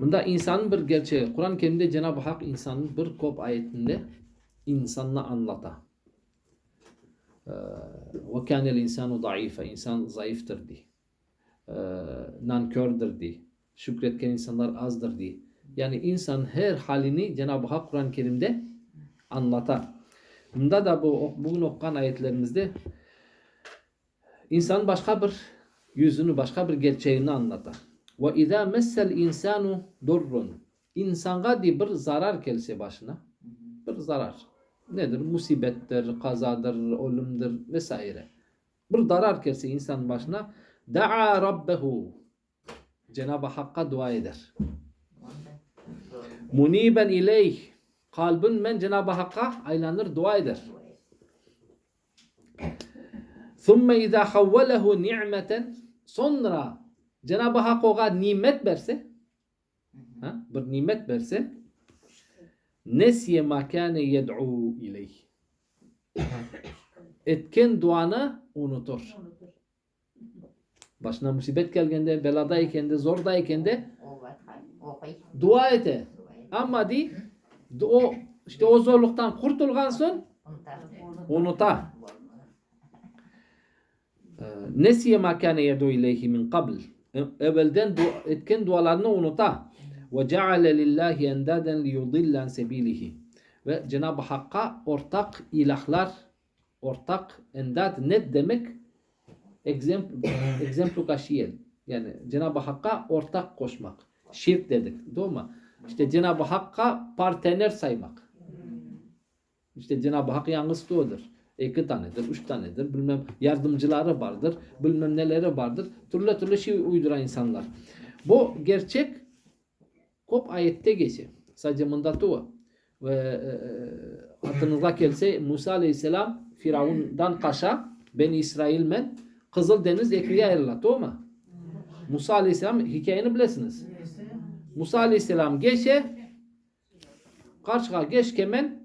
Bunda insanın bir gerçeği. Kur'an-ı Cenab-ı Hak insanın bir kop ayetinde insanla anlata. Ee, Ve kânel insanu zayıfa. İnsan zayıftır diye. Ee, Nankördür diye. Şükretken insanlar azdır diye. Yani insan her halini Cenab-ı Hak Kur'an-ı Kerim'de anlata. Bunda da bu bugün okuyan ayetlerimizde insan başka bir yüzünü, başka bir gerçeğini anlatar. Ve izâ messel insanu durrun. İnsana di bir zarar gelse başına. Bir zarar. Nedir? Musibettir, kazadır, ölümdür vesaire. Bir zarar gelse insan başına da'a rabbehu. Cenab-ı Hakk'a dua eder. Muniben ileyh. Kalbin men Cenab-ı Hakk'a aylanır, dua eder. ثُمَّ اِذَا حَوَّلَهُ نِعْمَةً Sonra Cenab-ı Hak ona nimet verse ha, bir nimet verse nesiye ma kâne yed'u ileyh etken duanı unutur. Başına musibet geldiğinde, beladayken de, zordayken de dua ete. Ama di o işte o zorluktan kurtulgansın unuta. Nesiye ma kâne yed'u ileyhi min qabl. Evvelden du- etken dualarını unuta. Ve ceale lillahi endaden liyudillan sebilihi. Ve Cenab-ı Hakk'a ortak ilahlar, ortak endat ne demek? Exemplu, kaşiyel. Yani Cenab-ı Hakk'a ortak koşmak. Şirk dedik. Doğru mu? İşte Cenab-ı Hakk'a partner saymak. İşte Cenab-ı Hak yalnız doğudur. İki tanedir, üç tanedir, bilmem yardımcıları vardır, bilmem neleri vardır. Türlü türlü şey uyduran insanlar. Bu gerçek kop ayette geçiyor. Sadece mındatı o. Ve e, hatırınıza gelse Musa Aleyhisselam Firavun'dan kaça Beni İsrail men Kızıl Deniz ikiye ayrıla. Doğru mu? Musa Aleyhisselam hikayeni bilesiniz. Musa Aleyhisselam geçe karşıya geç kemen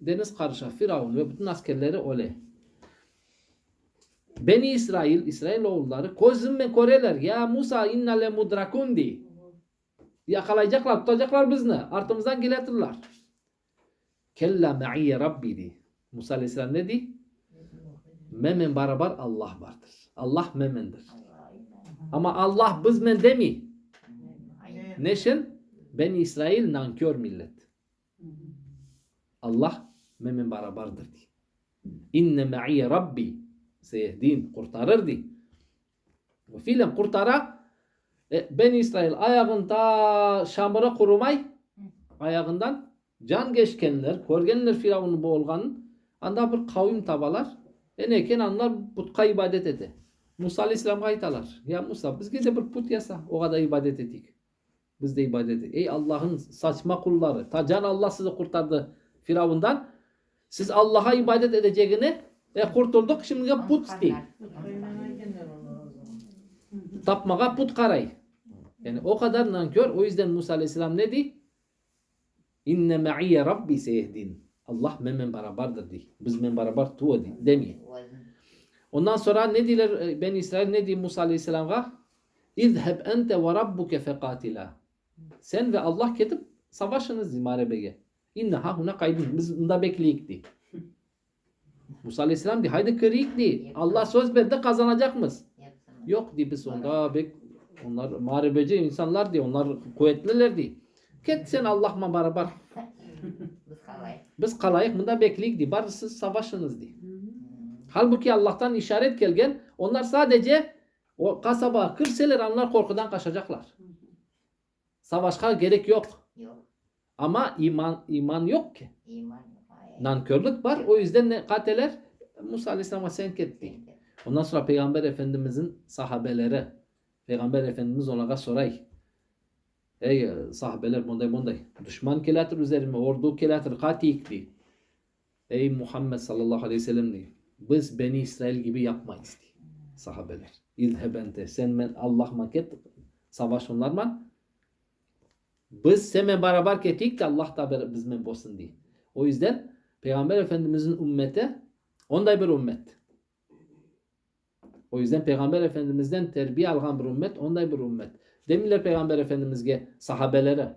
deniz karışa Firavun ve bütün askerleri öyle. Beni İsrail, İsrail oğulları kozun koreler ya Musa inna le mudrakundi. Yakalayacaklar, tutacaklar bizni. Artımızdan geletirler. Kella me'iyye rabbi di. Musa Aleyhisselam ne di? Memen beraber Allah vardır. Allah memendir. Ama Allah biz men demi. Neşin? Beni İsrail nankör millet. Allah memen beraberdir di. İnne me'iyye rabbi seyehdin kurtarır di. Ve fiilen kurtara e, ben İsrail ayağında şamıra kurumay ayağından can geçkenler, körgenler Firavun'u boğulganın anda bir kavim tabalar eneken anlar putka ibadet ede. Musa Aleyhisselam'a aytalar. Ya Musa biz gece bir put yasa o kadar ibadet ettik. Biz de ibadet ettik. Ey Allah'ın saçma kulları. Ta can Allah sizi kurtardı Firavun'dan. Siz Allah'a ibadet edeceğini e kurtulduk şimdi put değil. Tapmaga put karay. Yani o kadar nankör. O yüzden Musa Aleyhisselam ne di? İnne me'iyye Rabbi seyehdin. Allah memen beraberdir di. Biz men beraber tuva di. Demiyor. Ondan sonra ne diler ben İsrail ne di Musa Aleyhisselam'a? İzheb ente ve rabbuke fekatila. Sen ve Allah gidip savaşınız di marebege. İnne ha huna kaydın. Biz bunda bekleyik di. Musa Aleyhisselam di. Haydi kırıyık di. Allah söz verdi kazanacakmız. Yok di biz onda bek onlar muharebeci insanlar di. Onlar kuvvetliler di. Ket sen Allah'la beraber. Biz kalayık bunda bekleyik di. Bari siz savaşınız di. Halbuki Allah'tan işaret gelgen onlar sadece o kasaba kırseler onlar korkudan kaçacaklar. Savaşa gerek yok. Ama iman iman yok ki. Nankörlük var. O yüzden ne kateler Musa Aleyhisselam'a senk etti. Ondan sonra Peygamber Efendimizin sahabeleri Peygamber Efendimiz onlara soray. Ey e, sahabeler bunday bunday. Düşman kelatir üzerime ordu kelatir katikti. Ey Muhammed sallallahu aleyhi ve sellem diye. Biz Beni İsrail gibi yapmayız diye. Sahabeler. İzhebente sen men Allah maket savaş onlarla. Biz seninle beraber kettik de Allah da bizimle bolsun diye. O yüzden Peygamber Efendimizin ümmeti onday bir ümmet. O yüzden Peygamber Efendimiz'den terbiye algan bir ümmet onday bir ümmet. Demirler Peygamber Efendimiz'e sahabelere.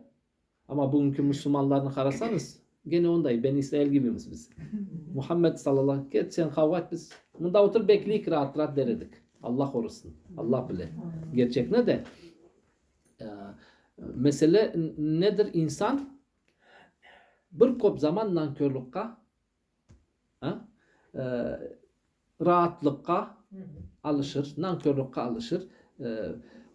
Ama bugünkü Müslümanlarını karasanız gene ondayı. Ben İsrail gibimiz biz. Muhammed sallallahu aleyhi ve sellem geçen kavgat biz. Bunda otur bekleyik rahat rahat deredik. Allah korusun. Allah bile. Gerçek ne de e, mesele nedir insan bir kop zaman nankörlükka ha, e, rahatlıkka alışır, nankörlükka alışır. E,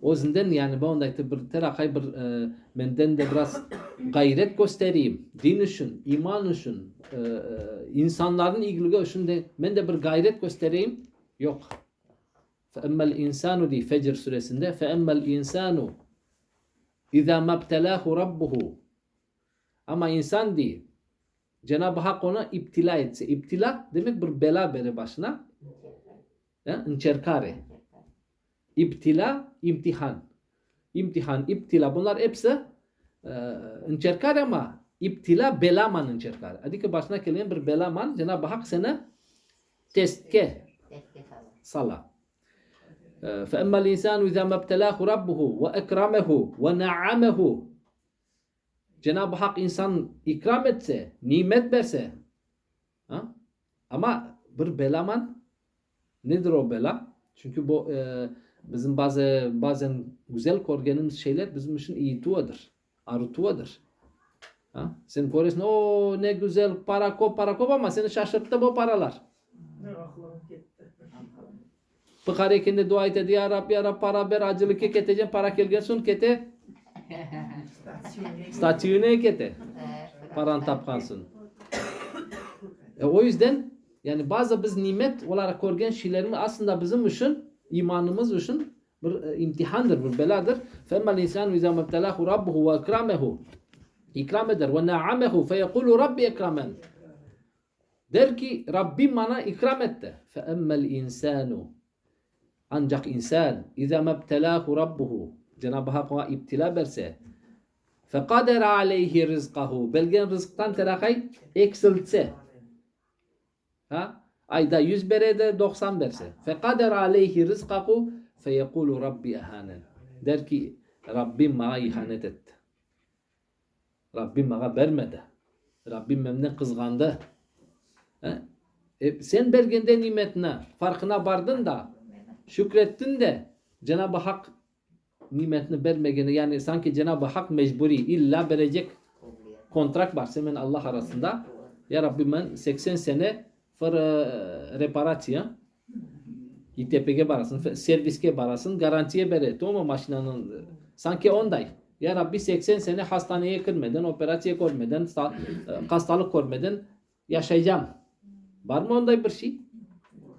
o yüzden yani ben ondaydı bir terakay bir e, menden de biraz gayret göstereyim. Din için, iman için, e, e, insanların ilgili için de ben de bir gayret göstereyim. Yok. فَاَمَّا الْاِنْسَانُ di Fecr suresinde فَاَمَّا الْاِنْسَانُ İza mabtelahu rabbuhu. Ama insan değil. Cenab-ı Hak ona iptila etse. İptila demek bir bela beri başına. Încercare. İptila, imtihan. İmtihan, iptila. Bunlar hepsi e, încercare ama iptila belaman încercare. Adică başına gelen bir belaman Cenab-ı Hak seni testke sala. فأما الإنسان إذا ما ابتلاه ربه وأكرمه ونعمه Cenab-ı Hak insan ikram etse, nimet verse ha? ama bir belaman nedir o bela? Çünkü bu e, bizim bazı bazen güzel korgenimiz şeyler bizim için iyi tuvadır. Arı tuvadır. Ha? Sen koruyorsun o ne güzel para kop para kop ama seni şaşırttı bu paralar. Ne aklım gitti. Pıkare kendi dua et ya Rabbi ya Rabbi para ver acılık keteceğim para kelgesun kete statüne kete paran tapkansın. E, o yüzden yani bazı biz nimet olarak görgen şeylerin aslında bizim için imanımız için bir e, imtihandır, bir beladır. فَاَمَّا الْاِنْسَانُ اِذَا مَبْتَلَاهُ رَبُّهُ وَاَكْرَمَهُ İkram eder. وَنَعَمَهُ فَيَقُولُ رَبِّ اَكْرَمَنْ Der ki Rabbim bana ikram etti. فَاَمَّا الْاِنْسَانُ Ancak insan اِذَا مَبْتَلَاهُ رَبُّهُ Cenab-ı Hak ona iptila verse فَقَدَرَ عَلَيْهِ رِزْقَهُ Belgen rızktan terakay eksiltse ha? ayda 100 berede 90 verse فَقَدَرَ عَلَيْهِ رِزْقَهُ فَيَقُولُ Rabbi ehanen der ki Rabbim bana ihanet etti. Rabbim bana vermedi. Rabbim benden kızgandı. Ha? E, sen bergende nimetine farkına vardın da şükrettin de Cenab-ı Hak nimetini vermegeni yani sanki Cenab-ı Hak mecburi illa verecek kontrak var senin Allah arasında. Ya Rabbi ben 80 sene for e, reparasyon İTP'ye barasın, serviske barasın, garantiye bere. Tamam maşinanın? Sanki onday. Ya Rabbi 80 sene hastaneye girmeden, operasyon görmeden, e, hastalık görmeden yaşayacağım. Var mı onday bir şey?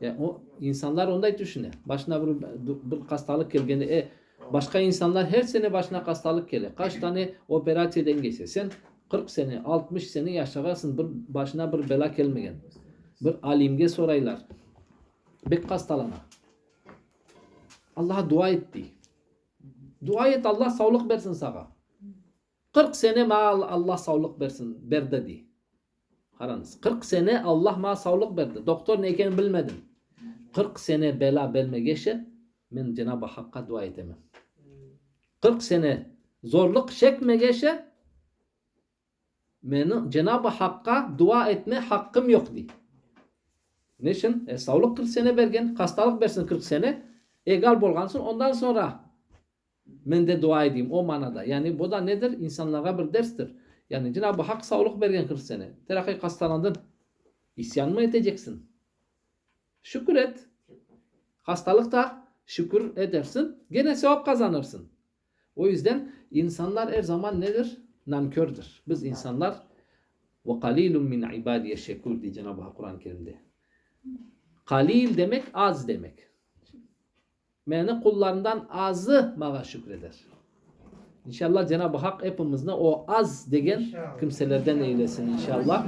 Ya o insanlar onday düşünür. Başına bir, bir hastalık gelgeni, e, başka insanlar her sene başına hastalık gelir. Kaç tane operasyondan geçse. Sen 40 sene, 60 sene yaşarsın bir başına bir bela gelmegen. Bir alimge soraylar. Bek hastalana. Allah'a dua etti. Dua et Allah sağlık versin sana. 40 sene ma Allah sağlık versin ver dedi. Haranız. 40 sene Allah ma sağlık verdi. Doktor neyken bilmedim. 40 sene bela belme geçe ben Cenab-ı Hakk'a dua edemem. 40 sene zorluk çekme geçe benim Cenab-ı Hakk'a dua etme hakkım yok di. Niçin? E, sağlık 40 sene vergen, hastalık versin 40 sene. Egal bolgansın ondan sonra ben de dua edeyim o manada. Yani bu da nedir? İnsanlara bir derstir. Yani Cenab-ı Hak sağlık vergen 40 sene. Terakki hastalandın. İsyan mı edeceksin? Şükür et. Hastalıkta şükür edersin. Gene sevap kazanırsın. O yüzden insanlar her zaman nedir? Nankördür. Biz insanlar ve kalilun min ibadiye şekur diye Cenab-ı Hak Kur'an-ı Kerim'de. Kalil demek az demek. Yani kullarından azı bana şükreder. İnşallah Cenab-ı Hak hepimizde o az degen kimselerden eylesin inşallah.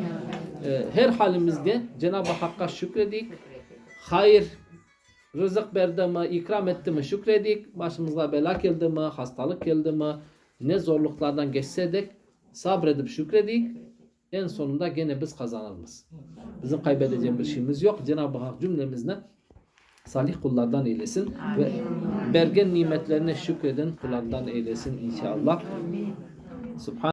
Ee, her halimizde Cenab-ı Hakk'a şükredik. Hayır rızık verdi mi, ikram etti mi şükredik. Başımıza bela geldi mi, hastalık geldi mi, ne zorluklardan geçseydik sabredip şükredik. En sonunda gene biz kazanırız. Bizim kaybedeceğimiz bir şeyimiz yok. Cenab-ı Hak cümlemizden salih kullardan eylesin ve bergen nimetlerine şükreden kullardan eylesin inşallah. Subhan